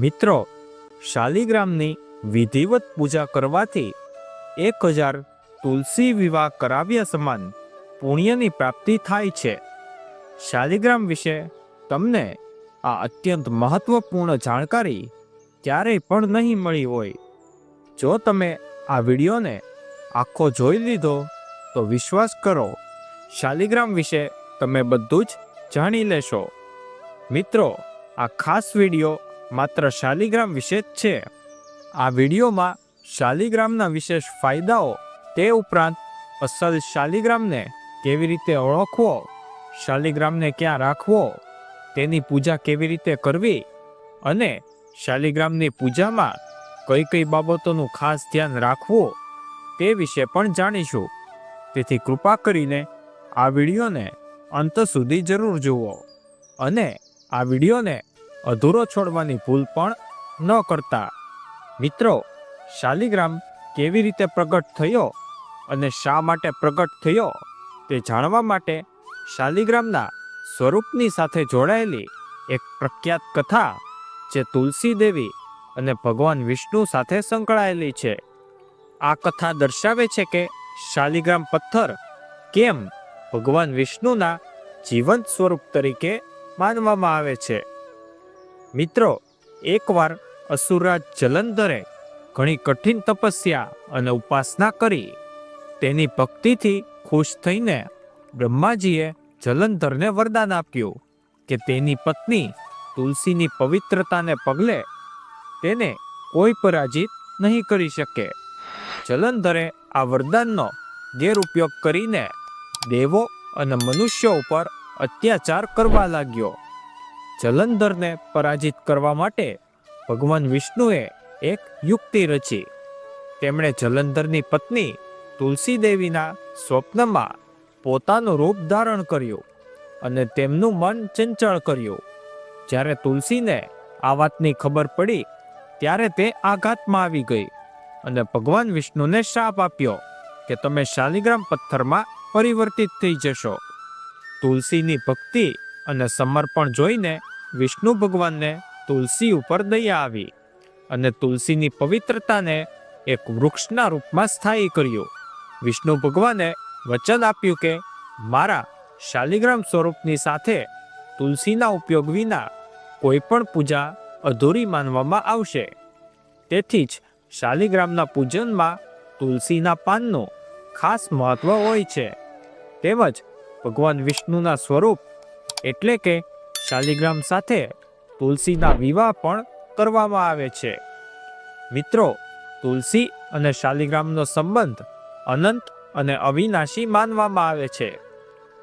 મિત્રો, શાલિગ્રામની વિધિવત પૂજા કરવાથી એક હજાર તુલસી વિવાહ કરાવ્યા સમાન પુણ્યની પ્રાપ્તિ થાય છે. શાલિગ્રામ વિશે તમને આ અત્યંત મહત્વપૂર્ણ જાણકારી ક્યારેય પણ નહીં મળી હોય. જો તમે આ વિડીયોને આખો જોઈ લીધો, તો વિશ્વાસ કરો, શાલિગ્રામ વિશે તમે બધું જ જાણી લેશો. મિત્રો, આ ખાસ વીડિયો માત્ર શાલિગ્રામ વિશે જ છે. આ વિડીયોમાં શાલિગ્રામના વિશેષ ફાયદાઓ તે ઉપરાંત અસલ શાલિગ્રામને કેવી રીતે ઓળખવો, શાલિગ્રામને ક્યાં રાખવો, તેની પૂજા કેવી રીતે કરવી અને શાલિગ્રામની પૂજામાં કઈ કઈ બાબતોનું ખાસ ધ્યાન રાખવું તે વિશે પણ જાણીશું. તેથી કૃપા કરીને આ વિડીયોને અંત સુધી જરૂર જુઓ અને આ વિડીયોને અધૂરો છોડવાની ભૂલ પણ ન કરતા. મિત્રો, શાલિગ્રામ કેવી રીતે પ્રગટ થયો અને શા માટે પ્રગટ થયો તે જાણવા માટે શાલિગ્રામના સ્વરૂપની સાથે જોડાયેલી એક પ્રખ્યાત કથા જે તુલસી દેવી અને ભગવાન વિષ્ણુ સાથે સંકળાયેલી છે. આ કથા દર્શાવે છે કે શાલિગ્રામ પથ્થર કેમ ભગવાન વિષ્ણુના જીવંત સ્વરૂપ તરીકે માનવામાં આવે છે. મિત્રો, એકવાર અસુરાજ જલંધરે ઘણી કઠિન તપસ્યા અને ઉપાસના કરી. તેની ભક્તિથી ખુશ થઈને બ્રહ્માજીએ જલંધરને વરદાન આપ્યું કે તેની પત્ની તુલસીની પવિત્રતાને પગલે તેને કોઈ પરાજિત નહીં કરી શકે. જલંધરે આ વરદાનનો ગેરઉપયોગ કરીને દેવો અને મનુષ્યો ઉપર અત્યાચાર કરવા લાગ્યો. જલંધરને પરાજિત કરવા માટે ભગવાન વિષ્ણુએ એક યુક્તિ રચી. તેમણે જલંધરની પત્ની તુલસી દેવીના સ્વપ્નમાં પોતાનું રૂપ ધારણ કર્યું અને તેમનું મન ચંચળ કર્યું. જ્યારે તુલસીને આ વાતની ખબર પડી, ત્યારે તે આઘાતમાં આવી ગઈ અને ભગવાન વિષ્ણુને શાપ આપ્યો કે તમે શાલિગ્રામ પથ્થરમાં પરિવર્તિત થઈ જશો. તુલસીની ભક્તિ અને સમર્પણ જોઈને વિષ્ણુ ભગવાનને તુલસી ઉપર દયા આવી અને તુલસીની પવિત્રતાને એક વૃક્ષના રૂપમાં સ્થાયી કર્યું. વિષ્ણુ ભગવાને વચન આપ્યું કે, મારા શાલિગ્રામ સ્વરૂપની સાથે તુલસીના ઉપયોગ વિના કોઈ પણ પૂજા અધૂરી માનવામાં આવશે. તેથી જ શાલિગ્રામના પૂજનમાં તુલસીના પાનનું ખાસ મહત્વ હોય છે. તેમજ ભગવાન વિષ્ણુના સ્વરૂપ એટલે કે શાલિગ્રામ સાથે તુલસીના વિવાહ પણ કરવામાં આવે છે. મિત્રો, તુલસી અને શાલિગ્રામનો સંબંધ અનંત અને અવિનાશી માનવામાં આવે છે.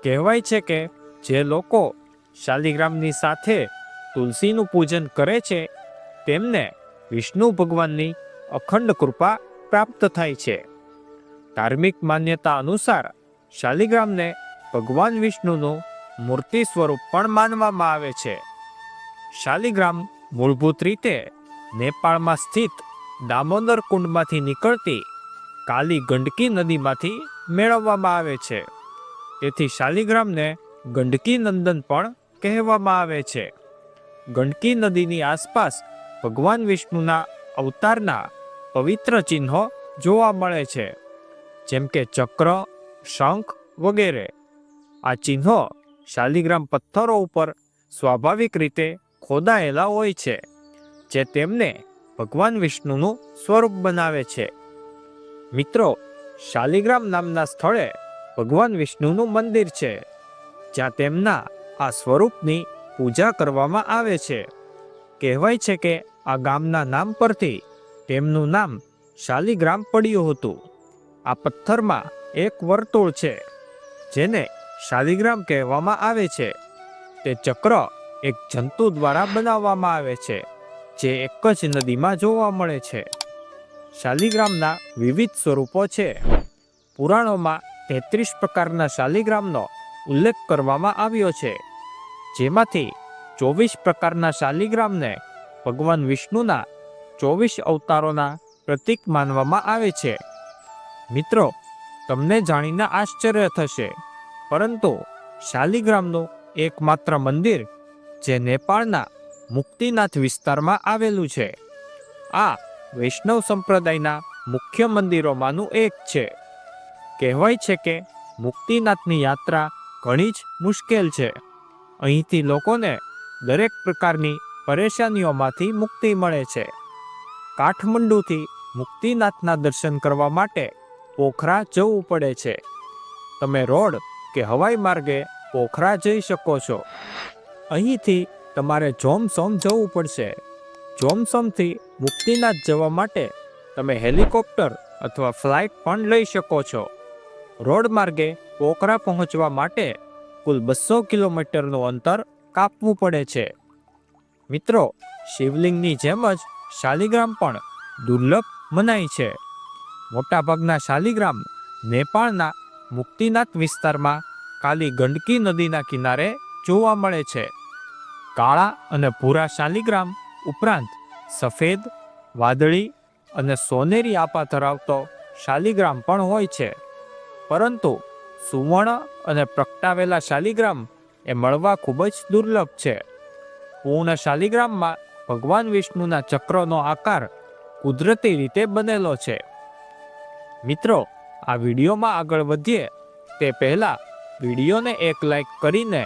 કહેવાય છે કે જે લોકો શાલિગ્રામની સાથે તુલસીનું પૂજન કરે છે, તેમને વિષ્ણુ ભગવાનની અખંડ કૃપા પ્રાપ્ત થાય છે. ધાર્મિક માન્યતા અનુસાર શાલિગ્રામને ભગવાન વિષ્ણુનું મૂર્તિ સ્વરૂપ પણ માનવામાં આવે છે. શાલિગ્રામ મૂળભૂત રીતે નેપાળમાં સ્થિત દામોદર કુંડમાંથી નીકળતી કાલી ગંડકી નદીમાંથી મેળવવામાં આવે છે. તેથી શાલિગ્રામને ગંડકી નંદન પણ કહેવામાં આવે છે. ગંડકી નદીની આસપાસ ભગવાન વિષ્ણુના અવતારના પવિત્ર ચિહ્નો જોવા મળે છે. જેમ કે ચક્ર, શંખ વગેરે. આ ચિહ્નો શાલિગ્રામ પથ્થરો ઉપર સ્વાભાવિક રીતે ખોદાયેલા હોય છે, જે તેમને ભગવાન વિષ્ણુનું સ્વરૂપ બનાવે છે. મિત્રો, શાલિગ્રામ નામના સ્થળે ભગવાન વિષ્ણુનું મંદિર છે, જ્યાં તેમના આ સ્વરૂપની પૂજા કરવામાં આવે છે. કહેવાય છે કે આ ગામના નામ પરથી તેમનું નામ શાલિગ્રામ પડ્યું હતું. આ પથ્થરમાં એક વર્તુળ છે, જેને શાલિગ્રામ કહેવામાં આવે છે. તે ચક્ર એક જંતુ દ્વારા બનાવવામાં આવે છે, જે એક જ નદીમાં જોવા મળે છે. શાલિગ્રામના વિવિધ સ્વરૂપો છે. પુરાણોમાં તેત્રીસ પ્રકારના શાલિગ્રામનો ઉલ્લેખ કરવામાં આવ્યો છે. જેમાંથી ચોવીસ પ્રકારના શાલિગ્રામને ભગવાન વિષ્ણુના ચોવીસ અવતારોના પ્રતીક માનવામાં આવે છે. મિત્રો, તમને જાણીને આશ્ચર્ય થશે. પરંતુ શાલિગ્રામનું એકમાત્ર મંદિર, જે નેપાળના મુક્તિનાથ વિસ્તારમાં આવેલું છે, આ વૈષ્ણવ સંપ્રદાયના મુખ્ય મંદિરોમાંનું એક છે. કહેવાય છે કે મુક્તિનાથની યાત્રા ઘણી જ મુશ્કેલ છે. અહીંથી લોકોને દરેક પ્રકારની પરેશાનીઓમાંથી મુક્તિ મળે છે. કાઠમંડુથી મુક્તિનાથના દર્શન કરવા માટે પોખરા જવું પડે છે. તમે રોડ કે હવાઈ માર્ગે પોખરા જઈ શકો છો. અહીંથી તમારે જોમસોમ જવું પડશે. જોમસોમથી મુક્તિનાથ જવા માટે તમે હેલિકોપ્ટર અથવા ફ્લાઇટ પણ લઈ શકો છો. રોડ માર્ગે પોખરા પહોંચવા માટે કુલ બસો કિલોમીટરનું અંતર કાપવું પડે છે. મિત્રો, શિવલિંગની જેમ જ શાલિગ્રામ પણ દુર્લભ મનાય છે. મોટાભાગના શાલિગ્રામ નેપાળના મુક્તિનાથ વિસ્તારમાં કાલી ગંડકી નદીના કિનારે જોવા મળે છે. કાળા અને ભૂરા શાલિગ્રામ ઉપરાંત સફેદ, વાદળી અને સોનેરી આપા ધરાવતો શાલિગ્રામ પણ હોય છે. પરંતુ સુવર્ણ અને પ્રગટાવેલા શાલિગ્રામ એ મળવા ખૂબ જ દુર્લભ છે. પૂર્ણ શાલિગ્રામમાં ભગવાન વિષ્ણુના ચક્રનો આકાર કુદરતી રીતે બનેલો છે. મિત્રો, આ વિડીયોમાં આગળ વધીએ તે પહેલાં વિડીયોને એક લાઈક કરીને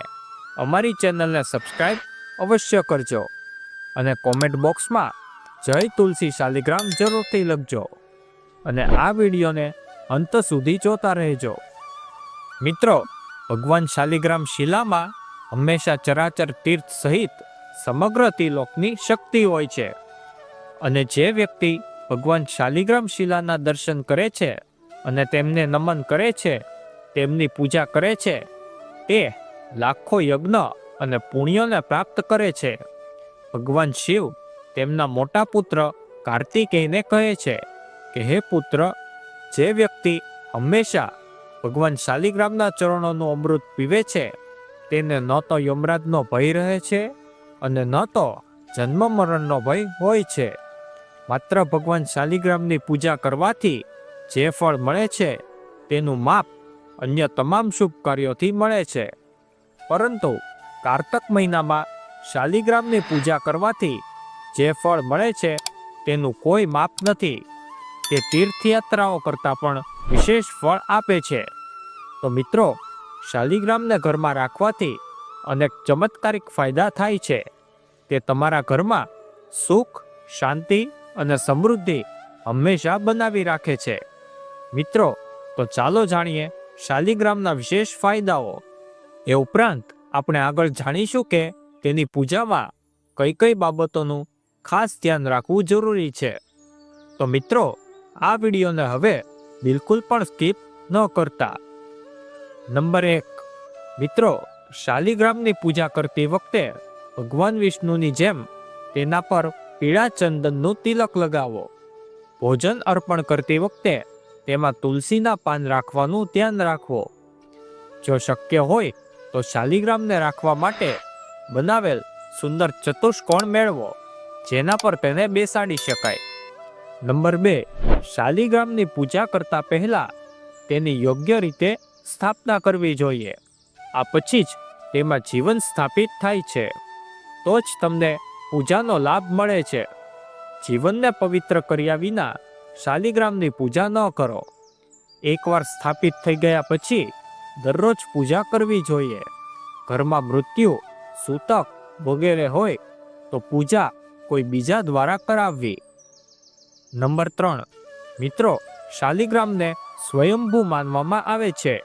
અમારી ચેનલને સબસ્ક્રાઈબ અવશ્ય કરજો અને કોમેન્ટ બોક્સમાં જય તુલસી શાલિગ્રામ જરૂરથી લખજો અને આ વિડીયોને અંત સુધી જોતા રહેજો. મિત્રો, ભગવાન શાલિગ્રામ શિલામાં હંમેશા ચરાચર તીર્થ સહિત સમગ્ર તિલોકની શક્તિ હોય છે અને જે વ્યક્તિ ભગવાન શાલિગ્રામ શિલાના દર્શન કરે છે અને તેમને નમન કરે છે તેમની પૂજા કરે છે, તે લાખો યજ્ઞ અને પુણ્યોને પ્રાપ્ત કરે છે. ભગવાન શિવ તેમના મોટા પુત્ર કાર્તિકેયને કહે છે કે, હે પુત્ર, જે વ્યક્તિ હંમેશા ભગવાન શાલિગ્રામના ચરણોનું અમૃત પીવે છે, તેને ન તો યમરાજનો ભય રહે છે અને ન તો જન્મ મરણનો ભય હોય છે. માત્ર ભગવાન શાલિગ્રામની પૂજા કરવાથી જે ફળ મળે છે, તેનું માપ અન્ય તમામ શુભ કાર્યોથી મળે છે. પરંતુ કારતક મહિનામાં શાલિગ્રામની પૂજા કરવાથી જે ફળ મળે છે તેનું કોઈ માપ નથી. તે તીર્થયાત્રાઓ કરતાં પણ વિશેષ ફળ આપે છે. તો મિત્રો, શાલિગ્રામને ઘરમાં રાખવાથી અનેક ચમત્કારિક ફાયદા થાય છે. તે તમારા ઘરમાં સુખ, શાંતિ અને સમૃદ્ધિ હંમેશા બનાવી રાખે છે. મિત્રો, તો ચાલો જાણીએ શાલિગ્રામના વિશેષ ફાયદાઓ. એ ઉપરાંત, આપણે આગળ જાણીશું કે તેની પૂજામાં કઈ કઈ બાબતોનું ખાસ ધ્યાન રાખવું જરૂરી છે. તો મિત્રો, આ વિડીયોને હવે બિલકુલ પણ સ્કીપ ન કરતા. નંબર એક. મિત્રો, શાલિગ્રામની પૂજા કરતી વખતે ભગવાન વિષ્ણુની જેમ તેના પર પીળા ચંદનનું તિલક લગાવો. ભોજન અર્પણ કરતી વખતે તેમાં તુલસીના પાન રાખવાનું ધ્યાન રાખવો. જો શક્ય હોય, તો શાલિગ્રામને રાખવા માટે બનાવેલ સુંદર ચતુષ્કોણ મેળવો, જેના પર તેને બેસાડી શકાય. નંબર બે, શાલિગ્રામની પૂજા કરતા પહેલા તેની યોગ્ય રીતે સ્થાપના કરવી જોઈએ. આ પછી જ તેમાં જીવન સ્થાપિત થાય છે. તો જ તમને પૂજાનો લાભ મળે છે. જીવનને પવિત્ર કર્યા વિના શાલિગ્રામની પૂજા ન કરો. એકવાર સ્થાપિત થઈ ગયા પછી દરરોજ પૂજા કરવી જોઈએ. ઘરમાં મૃત્યુ, સૂતક વગેરે હોય તો પૂજા કોઈ બીજા દ્વારા કરાવવી. નંબર ત્રણ. મિત્રો, શાલિગ્રામને સ્વયંભૂ માનવામાં આવે છે.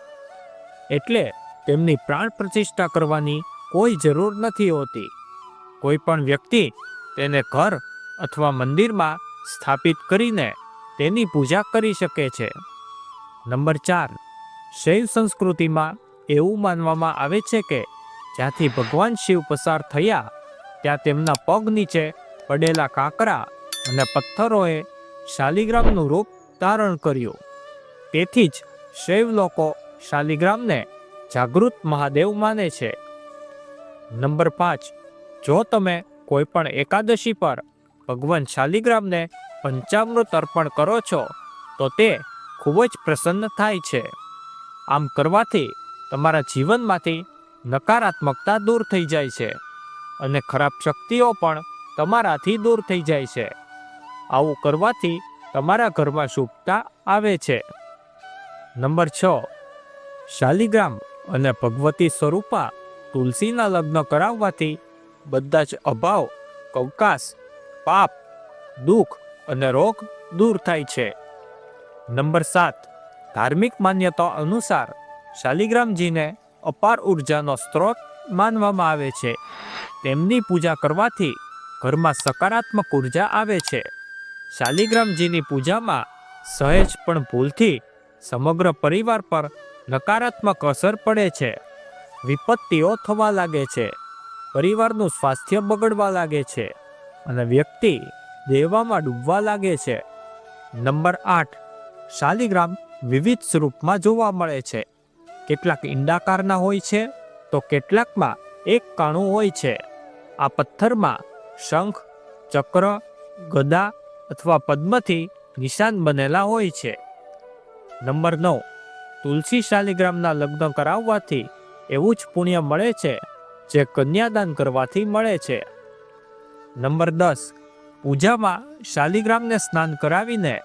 એટલે તેમની પ્રાણ પ્રતિષ્ઠા કરવાની કોઈ જરૂર નથી હોતી. કોઈ પણ વ્યક્તિ તેને ઘર અથવા મંદિરમાં સ્થાપિત કરીને તેની પૂજા કરી શકે છે. નંબર ચાર. શૈવ સંસ્કૃતિમાં એવું માનવામાં આવે છે કે જ્યાંથી ભગવાન શિવ પસાર થયા, ત્યાં તેમના પગ નીચે પડેલા કાંકરા અને પથ્થરોએ શાલિગ્રામનું રૂપ ધારણ કર્યું. તેથી જ શૈવ લોકો શાલિગ્રામને જાગૃત મહાદેવ માને છે. નંબર પાંચ. જો તમે કોઈપણ એકાદશી પર ભગવાન શાલિગ્રામને પંચામૃત અર્પણ કરો છો, તો તે ખૂબ જ પ્રસન્ન થાય છે. આમ કરવાથી તમારા જીવનમાંથી નકારાત્મકતા દૂર થઈ જાય છે અને ખરાબ શક્તિઓ પણ તમારાથી દૂર થઈ જાય છે. આવું કરવાથી તમારા ઘરમાં શુભતા આવે છે. નંબર છ. શાલિગ્રામ અને ભગવતી સ્વરૂપા તુલસીના લગ્ન કરાવવાથી બધા જ અભાવ, કવકાશ, પાપ, દુઃખ અને રોગ દૂર થાય છે. નંબર સાત. ધાર્મિક માન્યતા અનુસાર શાલિગ્રામજીને અપાર ઉર્જાનો સ્ત્રોત માનવામાં આવે છે. તેમની પૂજા કરવાથી ઘરમાં સકારાત્મક ઊર્જા આવે છે. શાલિગ્રામજીની પૂજામાં સહેજ પણ ભૂલથી સમગ્ર પરિવાર પર નકારાત્મક અસર પડે છે. વિપત્તિઓ થવા લાગે છે. પરિવારનું સ્વાસ્થ્ય બગડવા લાગે છે. અને વ્યક્તિ દેવામાં ડૂબવા લાગે છે. નંબર આઠ. શાલિગ્રામ વિવિધ સ્વરૂપમાં જોવા મળે છે. કેટલાક ઈંડાકારના હોય છે, તો કેટલાકમાં એક કાણું હોય છે. આ પથ્થરમાં શંખ, ચક્ર, ગદા અથવા પદ્મથી નિશાન બનેલા હોય છે. નંબર નવ. તુલસી શાલિગ્રામના લગ્ન કરાવવાથી એવું જ પુણ્ય મળે છે, જે કન્યાદાન કરવાથી મળે છે. નંબર દસ. પૂજામાં શાલિગ્રામને સ્નાન કરાવીને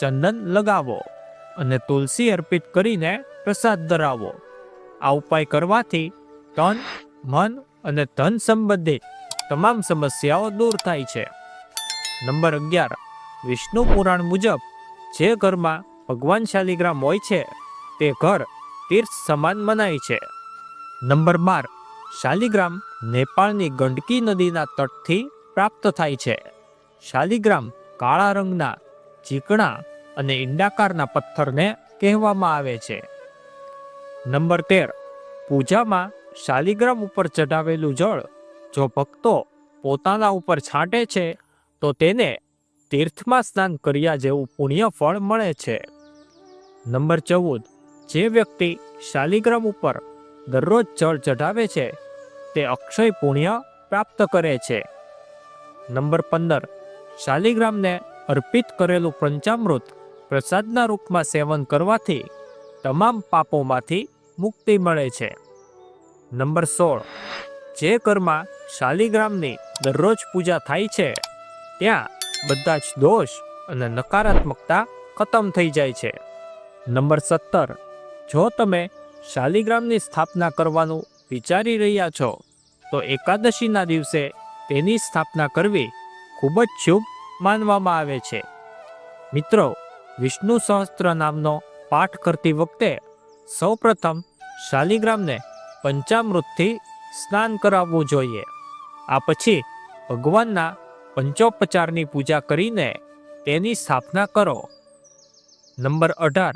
ચંદન લગાવો અને તુલસી અર્પિત કરીને પ્રસાદ ધરાવો. આ ઉપાય કરવાથી તન, મન અને ધન સંબંધિત તમામ સમસ્યાઓ દૂર થાય છે. નંબર અગિયાર. વિષ્ણુ પુરાણ મુજબ જે ઘરમાં ભગવાન શાલિગ્રામ હોય છે, તે ઘર તીર્થ સમાન મનાય છે. નંબર બાર. શાલિગ્રામ નેપાળની ગંડકી નદીના તટથી પ્રાપ્ત થાય છે. શાલિગ્રામ કાળા રંગના, ચીકણા અને ઈંડાકારના પથ્થરને કહેવામાં આવે છે. નંબર તેર. પૂજામાં શાલિગ્રામ ઉપર ચઢાવેલું જળ જો ભક્તો પોતાના ઉપર છાંટે છે, તો તેને તીર્થમાં સ્નાન કર્યા જેવું પુણ્ય ફળ મળે છે. નંબર ચૌદ. જે વ્યક્તિ શાલિગ્રામ ઉપર દરરોજ જળ ચઢાવે છે, તે અક્ષય પુણ્ય પ્રાપ્ત કરે છે. નંબર પંદર. શાલિગ્રામને અર્પિત કરેલું પંચામૃત પ્રસાદના રૂપમાં સેવન કરવાથી તમામ પાપોમાંથી મુક્તિ મળે છે. નંબર સોળ. જે ઘરમાં શાલિગ્રામની દરરોજ પૂજા થાય છે, ત્યાં બધા જ દોષ અને નકારાત્મકતા ખતમ થઈ જાય છે. નંબર સત્તર. જો તમે શાલિગ્રામની સ્થાપના કરવાનું વિચારી રહ્યા છો, તો એકાદશીના દિવસે તેની સ્થાપના કરવી ખૂબ જ શુભ માનવામાં આવે છે. મિત્રો, વિષ્ણુ સહસ્ત્ર નામનો પાઠ કરતી વખતે સૌપ્રથમ શાલિગ્રામને પંચામૃતથી સ્નાન કરાવવું જોઈએ. આ પછી ભગવાનના પંચોપચારની પૂજા કરીને તેની સ્થાપના કરો. નંબર અઢાર.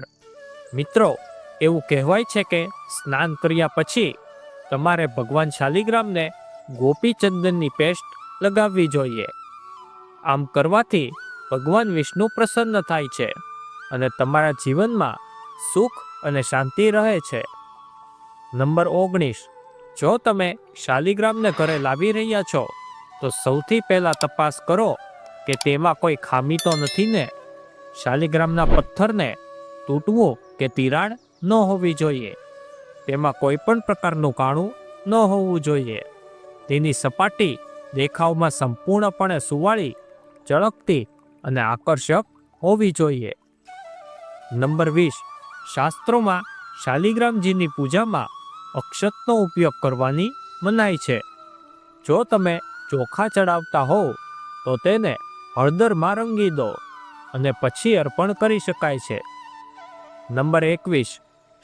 મિત્રો, એવું કહેવાય છે કે સ્નાન કર્યા પછી તમારે ભગવાન શાલિગ્રામને ગોપીચંદનની પેસ્ટ લગાવવી જોઈએ. આમ કરવાથી ભગવાન વિષ્ણુ પ્રસન્ન થાય છે અને તમારા જીવનમાં સુખ અને શાંતિ રહે છે. નંબર ઓગણીસ. જો તમે શાલિગ્રામને ઘરે લાવી રહ્યા છો, તો સૌથી પહેલાં તપાસ કરો કે તેમાં કોઈ ખામી તો નથી ને? શાલિગ્રામના પથ્થરને તૂટવું કે તિરાડ ન હોવી જોઈએ. તેમાં કોઈ પણ પ્રકારનું કાણું ન હોવું જોઈએ. તેની સપાટી દેખાવમાં સંપૂર્ણપણે સુવાળી ચળકતી અને આકર્ષક હોવી જોઈએ. નંબર વીસ. શાસ્ત્રોમાં શાલિગ્રામજીની પૂજામાં અક્ષતનો ઉપયોગ કરવાની મનાઈ છે. જો તમે ચોખા ચડાવતા હોવ, તો તેને હળદરમાં રંગી દો અને પછી અર્પણ કરી શકાય છે. નંબર એકવીસ.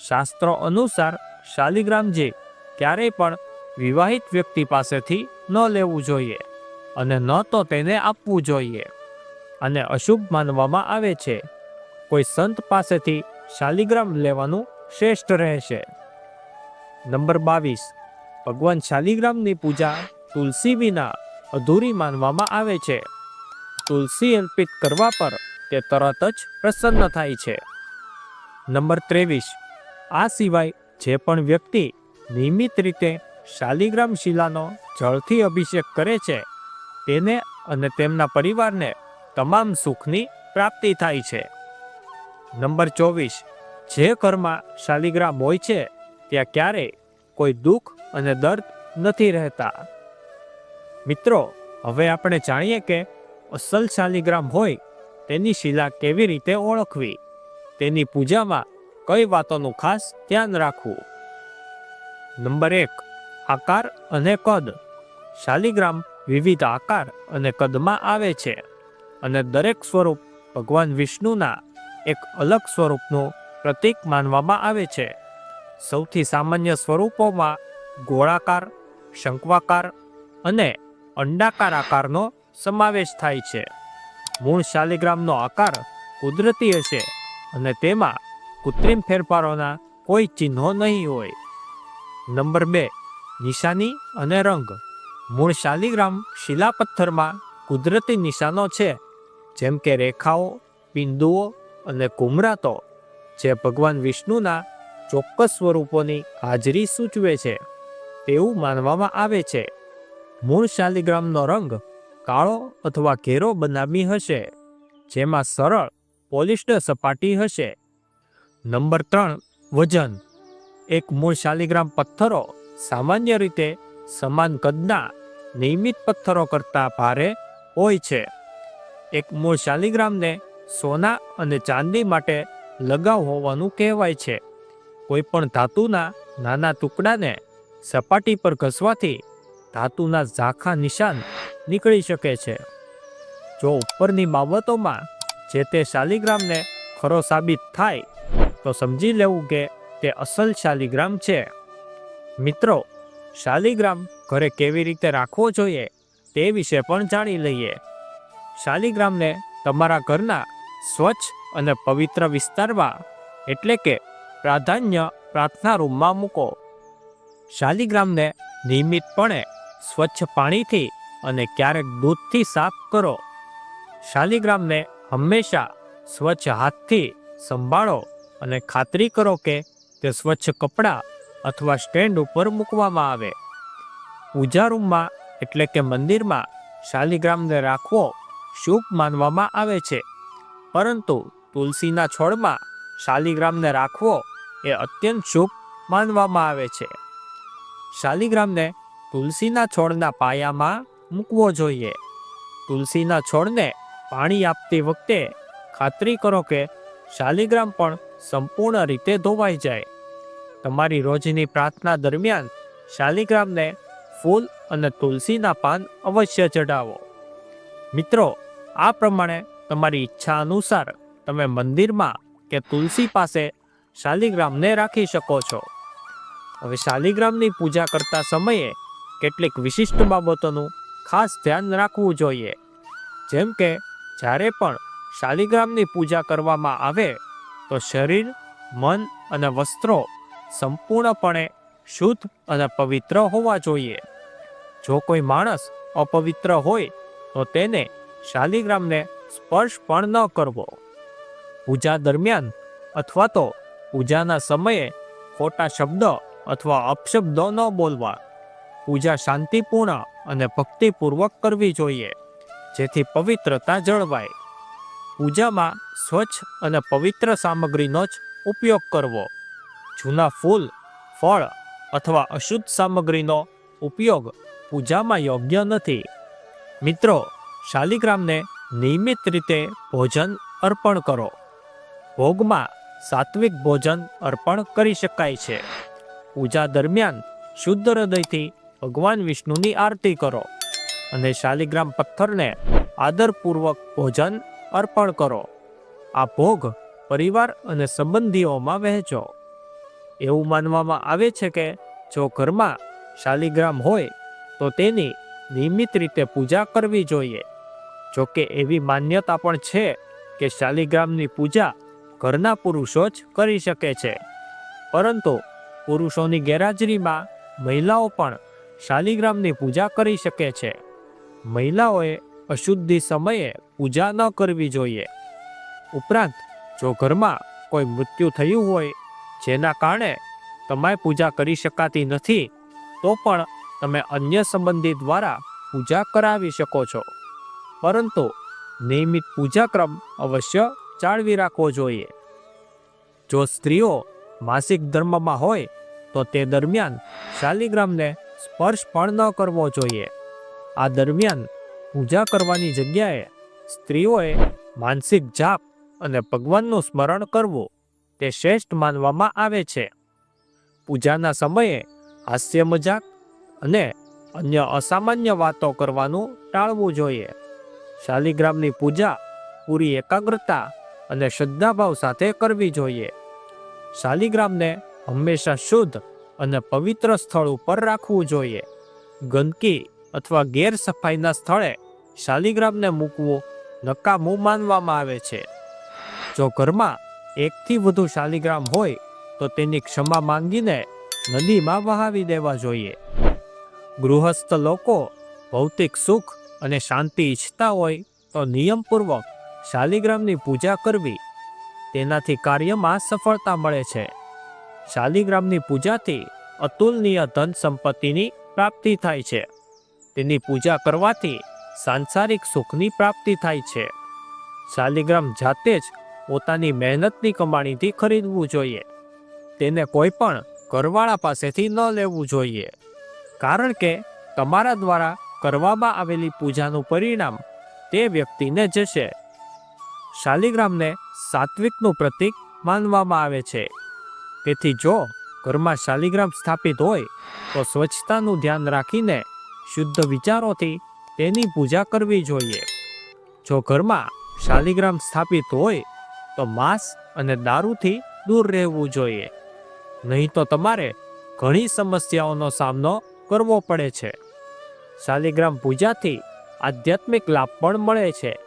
શાસ્ત્રો અનુસાર શાલિગ્રામજી ક્યારેય પણ વિવાહિત વ્યક્તિ પાસેથી ન લેવું જોઈએ. અને ન તો તેને આપવું જોઈએ. અને અશુભ માનવામાં આવે છે. કોઈ સંત પાસેથી શાલિગ્રામ લેવાનું શ્રેષ્ઠ રહેશે. નંબર બાવીસ. ભગવાન શાલિગ્રામની પૂજા તુલસી વિના અધૂરી માનવામાં આવે છે. તુલસી અર્પિત કરવા પર તે તરત જ પ્રસન્ન થાય છે. નંબર ત્રેવીસ. આ સિવાય જે પણ વ્યક્તિ નિયમિત રીતે શાલિગ્રામ શિલાનો જળથી અભિષેક કરે છે તેને અને તેમના પરિવારને તમામ સુખની પ્રાપ્તિ થાય છે. નંબર ચોવીસ, જે ઘરમાં શાલિગ્રામ હોય છે, ત્યાં ક્યારેય કોઈ દુઃખ અને દર્દ નથી રહેતા. મિત્રો, હવે આપણે જાણીએ કે અસલ શાલિગ્રામ હોય તેની શિલા કેવી રીતે ઓળખવી? તેની પૂજામાં કઈ વાતોનું ખાસ ધ્યાન રાખવું? નંબર એક, આકાર અને કદ. શાલિગ્રામ વિવિધ આકાર અને કદમાં આવે છે અને દરેક સ્વરૂપ ભગવાન વિષ્ણુના એક અલગ સ્વરૂપનું પ્રતીક માનવામાં આવે છે. સૌથી સામાન્ય સ્વરૂપોમાં ગોળાકાર, શંકવાકાર અને અંડાકાર આકારનો સમાવેશ થાય છે. મૂળ શાલિગ્રામનો આકાર કુદરતી હશે અને તેમાં કૃત્રિમ ફેરફારોના કોઈ ચિહ્નો નહીં હોય. નંબર બે, નિશાની અને રંગ. મૂળ શાલિગ્રામ શિલાપથ્થરમાં કુદરતી નિશાનો છે, જેમ કે રેખાઓ, બિંદુઓ અને કુમરાતો જે ભગવાન વિષ્ણુના ચોક્કસ સ્વરૂપોની હાજરી સૂચવે છે, તેવું માનવામાં આવે છે. મૂળ શાલિગ્રામનો રંગ કાળો અથવા ઘેરો બનામી હશે, જેમાં સરળ, પોલિશ્ડ સપાટી હશે. નંબર ત્રણ, વજન. એક મૂળ શાલિગ્રામ પથ્થરો સામાન્ય રીતે સમાન કદના નિયમિત પથ્થરો કરતાં ભારે હોય છે. એક મૂળ શાલિગ્રામને સોના અને ચાંદી માટે લગાવ હોવાનું કહેવાય છે. કોઈ પણ ધાતુના નાના ટુકડાને સપાટી પર ઘસવાથી ધાતુના ઝાંખા નિશાન નીકળી શકે છે. જો ઉપરની બાબતોમાં જે તે શાલિગ્રામને ખરો સાબિત થાય, તો સમજી લેવું કે તે અસલ શાલિગ્રામ છે. મિત્રો શાલિગ્રામ ઘરે કેવી રીતે રાખવો જોઈએ તે વિશે પણ જાણી લઈએ. શાલિગ્રામને તમારા ઘરના સ્વચ્છ અને પવિત્ર વિસ્તારમાં એટલે કે પ્રાધાન્ય પ્રાર્થના રૂમમાં મૂકો. શાલિગ્રામને નિયમિતપણે સ્વચ્છ પાણીથી અને ક્યારેક દૂધથી સાફ કરો. શાલિગ્રામને હંમેશા સ્વચ્છ હાથથી સંભાળો અને ખાતરી કરો કે તે સ્વચ્છ કપડાં અથવા સ્ટેન્ડ ઉપર મૂકવામાં આવે. પૂજા રૂમમાં, એટલે કે મંદિરમાં, શાલિગ્રામને રાખવો શુભ માનવામાં આવે છે. પરંતુ તુલસીના છોડમાં શાલિગ્રામને રાખવો એ અત્યંત શુભ માનવામાં આવે છે. શાલિગ્રામને તુલસીના છોડના પાયામાં મૂકવો જોઈએ. તુલસીના છોડને પાણી આપતી વખતે ખાતરી કરો કે શાલિગ્રામ પણ સંપૂર્ણ રીતે ધોવાઈ જાય. તમારી રોજની પ્રાર્થના દરમિયાન શાલિગ્રામને ફૂલ અને તુલસીના પાન અવશ્ય ચઢાવો. મિત્રો, આ પ્રમાણે તમારી ઈચ્છા અનુસાર તમે મંદિરમાં કે તુલસી પાસે શાલિગ્રામને રાખી શકો છો. હવે શાલિગ્રામની પૂજા કરતા સમયે કેટલીક વિશિષ્ટ બાબતોનું ખાસ ધ્યાન રાખવું જોઈએ. જેમ કે, જ્યારે પણ શાલિગ્રામની પૂજા કરવામાં આવે, તો શરીર, મન અને વસ્ત્રો સંપૂર્ણપણે શુદ્ધ અને પવિત્ર હોવા જોઈએ. જો કોઈ માણસ અપવિત્ર હોય, તો તેને શાલિગ્રામને સ્પર્શ પણ ન કરવો. પૂજા દરમિયાન અથવા તો પૂજાના સમયે ખોટા શબ્દ અથવા અપશબ્દો ન બોલવા. પૂજા શાંતિપૂર્ણ અને ભક્તિપૂર્વક કરવી જોઈએ, જેથી પવિત્રતા જળવાય. પૂજામાં સ્વચ્છ અને પવિત્ર સામગ્રીનો જ ઉપયોગ કરવો. જૂના ફૂલ, ફળ અથવા અશુદ્ધ સામગ્રીનો ઉપયોગ પૂજામાં યોગ્ય નથી. મિત્રો, શાલિગ્રામને નિયમિત રીતે ભોજન અર્પણ કરો. ભોગમાં સાત્વિક ભોજન અર્પણ કરી શકાય છે. પૂજા દરમિયાન શુદ્ધ હૃદયથી ભગવાન વિષ્ણુની આરતી કરો અને શાલિગ્રામ પથ્થરને આદરપૂર્વક ભોજન અર્પણ કરો. આ ભોગ પરિવાર અને સંબંધીઓમાં વહેંચો. એવું માનવામાં આવે છે કે જો ઘરમાં શાલિગ્રામ હોય, તો તેની નિયમિત રીતે પૂજા કરવી જોઈએ. જો કે એવી માન્યતા પણ છે કે શાલિગ્રામની પૂજા ઘરના પુરુષો જ કરી શકે છે. પરંતુ પુરુષોની ગેરહાજરીમાં મહિલાઓ પણ શાલિગ્રામની પૂજા કરી શકે છે. મહિલાઓએ અશુદ્ધિ સમયે પૂજા ન કરવી જોઈએ. ઉપરાંત, જો ઘરમાં કોઈ મૃત્યુ થયું હોય જેના કારણે તમારે પૂજા કરી શકાતી નથી, તો પણ તમે અન્ય સંબંધી દ્વારા પૂજા કરાવી શકો છો. પરંતુ નિયમિત પૂજાક્રમ અવશ્ય જાળવી રાખવો જોઈએ. જો સ્ત્રીઓ માસિક ધર્મમાં હોય, તો તે દરમિયાન શાલિગ્રામને સ્પર્શ પણ ન કરવો જોઈએ. આ દરમિયાન પૂજા કરવાની જગ્યાએ સ્ત્રીઓએ માનસિક જાપ અને ભગવાનનું સ્મરણ કરવું તે શ્રેષ્ઠ માનવામાં આવે છે. પૂજાના સમયે હાસ્ય મજાક અને અન્ય અસામાન્ય વાતો કરવાનું ટાળવું જોઈએ. શાલિગ્રામની પૂજા પૂરી એકાગ્રતા અને શ્રદ્ધાભાવ સાથે કરવી જોઈએ. શાલિગ્રામને હંમેશા શુદ્ધ અને પવિત્ર સ્થળ ઉપર રાખવું જોઈએ. ગંદકી અથવા ગેરસફાઈના સ્થળે શાલિગ્રામને મૂકવું નકામું માનવામાં આવે છે. જો ઘરમાં એકથી વધુ શાલિગ્રામ હોય, તો તેની ક્ષમા માંગીને નદીમાં વહાવી દેવા જોઈએ. ગૃહસ્થ લોકો ભૌતિક સુખ અને શાંતિ ઈચ્છતા હોય, તો નિયમપૂર્વક શાલિગ્રામની પૂજા કરવી તેનાથી કાર્યમાં સફળતા મળે છે. શાલિગ્રામની પૂજાથી અતુલનીય ધન સંપત્તિની પ્રાપ્તિ થાય છે. તેની પૂજા કરવાથી સાંસારિક સુખની પ્રાપ્તિ થાય છે. શાલિગ્રામ જાતે જ પોતાની મહેનતની કમાણીથી ખરીદવું જોઈએ. તેને કોઈ પણ ઘરવાળા પાસેથી ન લેવું જોઈએ. કારણ કે તમારા દ્વારા કરવામાં આવેલી પૂજાનું પરિણામ તે વ્યક્તિને જશે. શાલિગ્રામને સાત્વિકનું પ્રતીક માનવામાં આવે છે. તેથી જો ઘરમાં શાલિગ્રામ સ્થાપિત હોય, તો સ્વચ્છતાનું ધ્યાન રાખીને શુદ્ધ વિચારોથી તેની પૂજા કરવી જોઈએ. જો ઘરમાં શાલિગ્રામ સ્થાપિત હોય તો માંસ અને દારૂથી દૂર રહેવું જોઈએ. નહીં તો તમારે ઘણી સમસ્યાઓનો સામનો કરવો પડે છે. શાલિગ્રામ પૂજાથી આધ્યાત્મિક લાભ પણ મળે છે.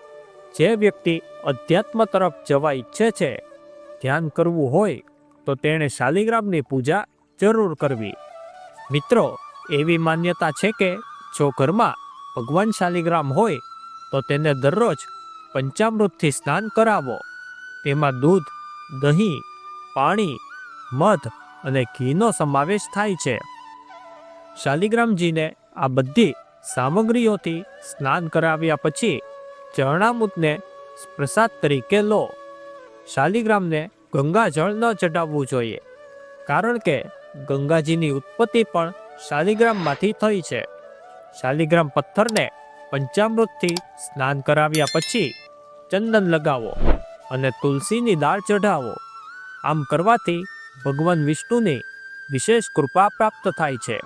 જે વ્યક્તિ અધ્યાત્મ તરફ જવા ઈચ્છે છે, ધ્યાન કરવું હોય, તો તેણે શાલિગ્રામની પૂજા જરૂર કરવી. મિત્રો, એવી માન્યતા છે કે જો ઘરમાં ભગવાન શાલિગ્રામ હોય, તો તેને દરરોજ પંચામૃતથી સ્નાન કરાવો. તેમાં દૂધ, દહીં, પાણી, મધ અને ઘીનો સમાવેશ થાય છે. શાલિગ્રામજીને આ બધી સામગ્રીઓથી સ્નાન કરાવ્યા પછી ચરણામૃતને પ્રસાદ તરીકે લો. શાલિગ્રામને ગંગાજળ ન ચઢાવવું જોઈએ, કારણ કે ગંગાજીની ઉત્પત્તિ પણ શાલિગ્રામમાંથી થઈ છે. શાલિગ્રામ પથ્થરને પંચામૃતથી સ્નાન કરાવ્યા પછી ચંદન લગાવો. અને તુલસીની દાળ ચઢાવો. આમ કરવાથી ભગવાન વિષ્ણુની વિશેષ કૃપા પ્રાપ્ત થાય છે.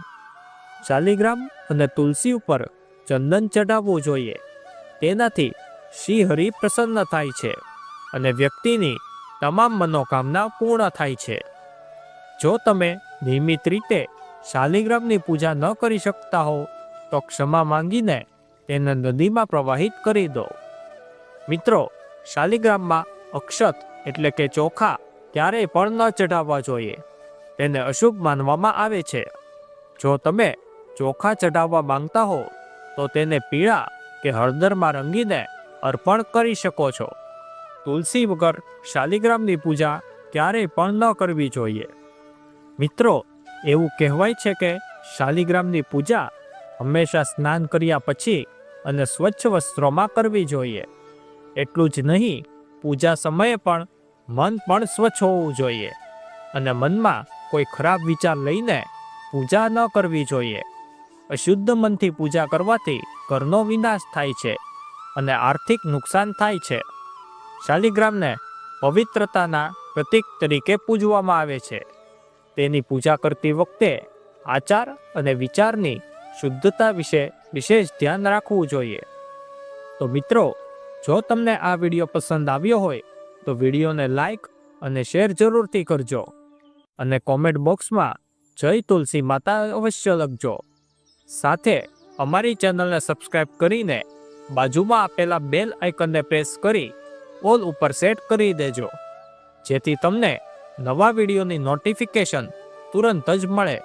શાલિગ્રામ અને તુલસી ઉપર ચંદન ચઢાવવું જોઈએ. તેનાથી શ્રી હરિ પ્રસન્ન થાય છે અને વ્યક્તિની તમામ મનોકામના પૂર્ણ થાય છે. જો તમે નિયમિત રીતે શાલિગ્રામની પૂજા ન કરી શકતા હો, તો ક્ષમા માંગીને તેને નદીમાં પ્રવાહિત કરી દો. મિત્રો શાલિગ્રામમાં અક્ષત એટલે કે ચોખા ક્યારેય પણ ન ચઢાવવા જોઈએ. તેને અશુભ માનવામાં આવે છે. જો તમે ચોખા ચઢાવવા માંગતા હો, તો તેને પીળા કે હળદરમાં રંગીને અર્પણ કરી શકો છો. તુલસી વગર શાલિગ્રામની પૂજા ક્યારેય પણ ન કરવી જોઈએ. મિત્રો, એવું કહેવાય છે કે શાલિગ્રામની પૂજા હંમેશા સ્નાન કર્યા પછી અને સ્વચ્છ વસ્ત્રોમાં કરવી જોઈએ. એટલું જ નહીં, પૂજા સમયે પણ મન પણ સ્વચ્છ હોવું જોઈએ અને મનમાં કોઈ ખરાબ વિચાર લઈને પૂજા ન કરવી જોઈએ. અશુદ્ધ મનથી પૂજા કરવાથી ઘરનો વિનાશ થાય છે અને આર્થિક નુકસાન થાય છે. શાલિગ્રામને પવિત્રતાના પ્રતીક તરીકે પૂજવામાં આવે છે. તેની પૂજા કરતી વખતે આચાર અને વિચારની શુદ્ધતા વિશે વિશેષ ધ્યાન રાખવું જોઈએ. તો મિત્રો જો તમને આ વીડિયો પસંદ આવ્યો હોય, તો વિડીયોને લાઈક અને શેર જરૂરથી કરજો. અને કોમેન્ટ બોક્સમાં જય તુલસી માતા અવશ્ય લખજો. સાથે અમારી ચેનલને સબસ્ક્રાઇબ કરીને બાજુમાં આપેલા બેલ આઇકનને પ્રેસ કરી ઓલ ઉપર સેટ કરી દેજો. જેથી તમને નવા વિડીયોની નોટિફિકેશન તુરંત જ મળે.